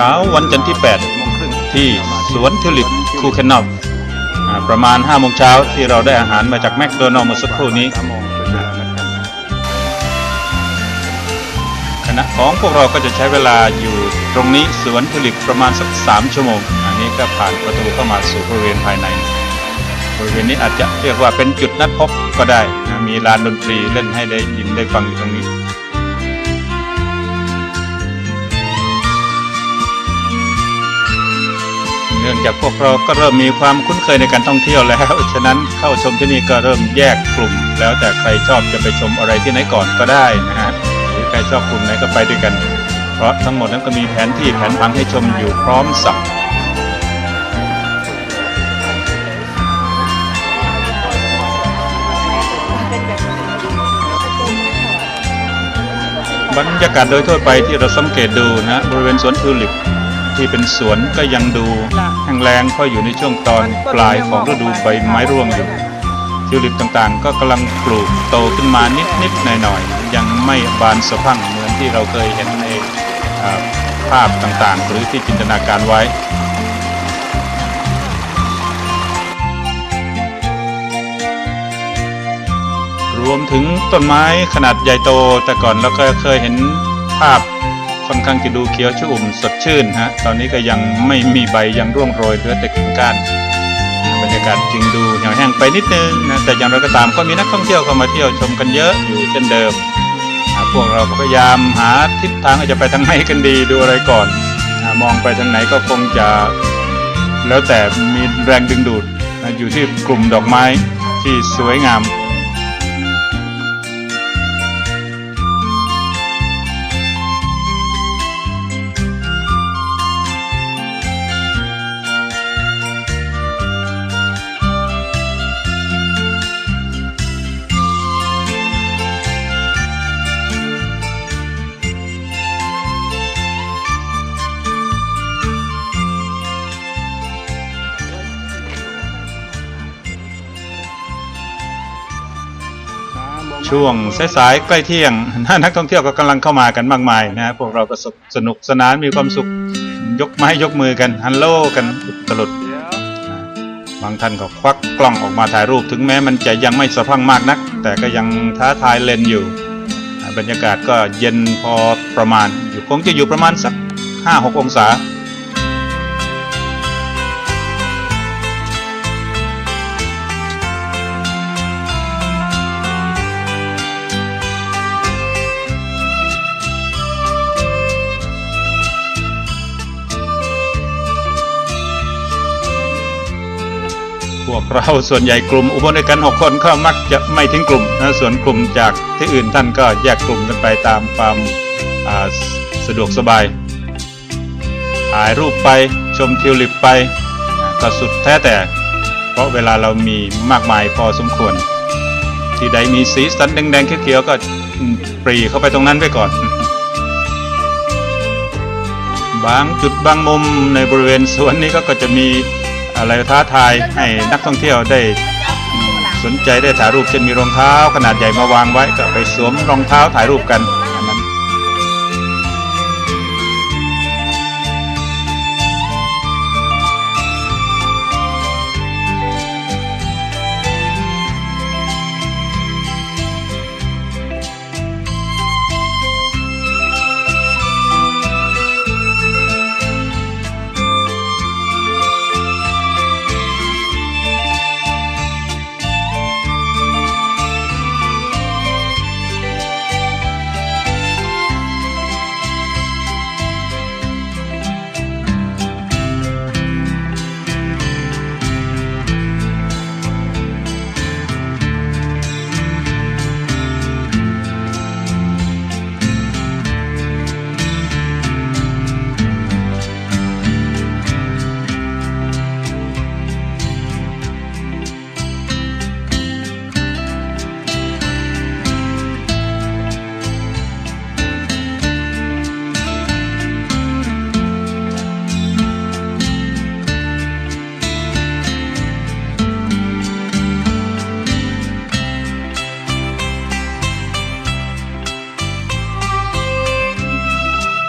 ช้าวันจันทร์ที่ 8 ที่สวนทิวลิปคูเคนนอฟประมาณ5โมงเช้าที่เราได้อาหารมาจากแมคโดนัลล์เมื่อสักครู่นี้คณะของพวกเราก็จะใช้เวลาอยู่ตรงนี้สวนทิวลิปประมาณสัก 3 ชั่วโมง อันนี้ก็ผ่านประตูเข้ามาสู่บริเวณภายใน บริเวณนี้อาจจะเรียกว่าเป็นจุดนัดพบก็ได้นะมีลานดนตรีเล่นให้ได้ยินได้ฟังอยู่ตรงนี้ นื่องจากพวกเราก็เริ่มมีความคุ้นเคยในการท่องเที่ยวแล้ว ฉะนั้นเข้าชมที่นี่ก็เริ่มแยกกลุ่ม แล้วแต่ใครชอบจะไปชมอะไรที่ไหนก่อนก็ได้นะฮะหรือใครชอบกลุ่มไหนก็ไปด้วยกัน เพราะทั้งหมดนั้นก็มีแผนที่แผนผังให้ชมอยู่พร้อมสับบรรยากาศโดยทั่วไปที่เราสังเกตดูนะบริเวณสวนทิวลิป ที่เป็นสวนก็ยังดูแห้งแล้งเพราะอยู่ในช่วงตอนปลายของฤดูใบไม้ร่วงอยู่ทิวลิปต่างๆ ก็กำลังปลูกโตขึ้นมานิดๆหน่อยๆ ยังไม่บานสะพรั่งเหมือนที่เราเคยเห็นในอ่าภาพต่างๆ หรือที่จินตนาการไว้รวมถึงต้นไม้ขนาดใหญ่โตแต่ก่อนเราก็เคยเห็นภาพ ค่อนข้างจะดูเขียวชุ่มสดชื่นฮะตอนนี้ก็ยังไม่มีใบยังร่วงโรยเหลือแต่กิ่งก้านบรรยากาศจึงดูเหี่ยวแห้งไปนิดนึงนะแต่อย่างไรก็ตามก็มีนักท่องเที่ยวเข้ามาเที่ยวชมกันเยอะอยู่เช่นเดิมพวกเราก็พยายามหาทิศทางจะไปทางไหนกันดีดูอะไรก่อนอมองไปทางไหนก็คงจะ แล้วแต่มีแรงดึงดูดอยู่ที่กลุ่มดอกไม้ที่สวยงาม ช่วงสายๆใกล้เที่ยงนักท่องเที่ยวก็กำลังเข้ามากันมากมายนะฮะพวกเราก็สนุกสนานมีความสุขยกไม้ยกมือกันฮัลโหลกันตลดบางท่านก็ควักกล้องออกมาถ่ายรูปถึงแม้มันจะยังไม่สะพังมากนัก แต่ก็ยังท้าทายเลนอยู่ บรรยากาศก็เย็นพอประมาณอยู่คงจะอยู่ประมาณสัก 5-6 องศา เราส่วนใหญ่กลุ่มอุบลด้วยกัน 6 คนก็มักจะไม่ทิ้งกลุ่มนะส่วนกลุ่มจากที่อื่นท่านก็แยกกลุ่มกันไปตามความสะดวกสบายถ่ายรูปไปชมทิวลิปไปก็สุดแท้แต่ เพราะเวลาเรามีมากมายพอสมควร ที่ใดมีสีสันแดงๆเขียวๆก็ปรีเข้าไปตรงนั้นไว้ก่อน บางจุดบางมุมในบริเวณสวนนี้ก็จะมี อะไรท้าทายให้นักท่องเที่ยวได้สนใจได้ถ่ายรูปเช่นมีรองเท้าขนาดใหญ่มาวางไว้ก็ไปสวมรองเท้าถ่ายรูปกัน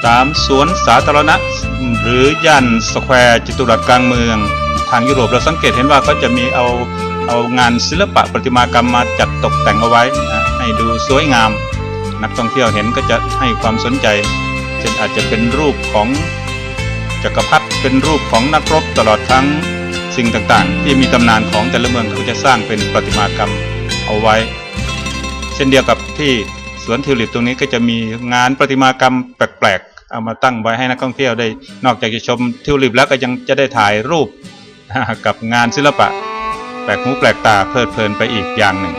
3. สวนสาธารณะ หรือย่านสแควร์จิตุรัสกลางเมือง ทางยุโรปเราสังเกตเห็นว่าเขาจะมีเอาเอางานศิลปะประติมากรรมมาจัดตกแต่งเอาไว้นะให้ดูสวยงาม นักท่องเที่ยวเห็นก็จะให้ความสนใจเช่นอาจจะเป็นรูปของจักรพรรดิเป็นรูปของนักรบตลอดทั้งสิ่งต่างๆ ที่มีตำนานของแต่ละเมืองเขาจะสร้างเป็นประติมากรรมเอาไว้ เช่นเดียวกับที่สวนทิวลิปตรงนี้ก็จะมีงานประติมากรรมแปลก เอามาตั้งไว้ให้นักท่องเที่ยวได้นอกจากจะชมทิวลิปแล้วก็ยังจะได้ถ่ายรูปกับงานศิลปะ แปลกหูแปลกตาเพลิดเพลินไปอีกอย่างหนึ่ง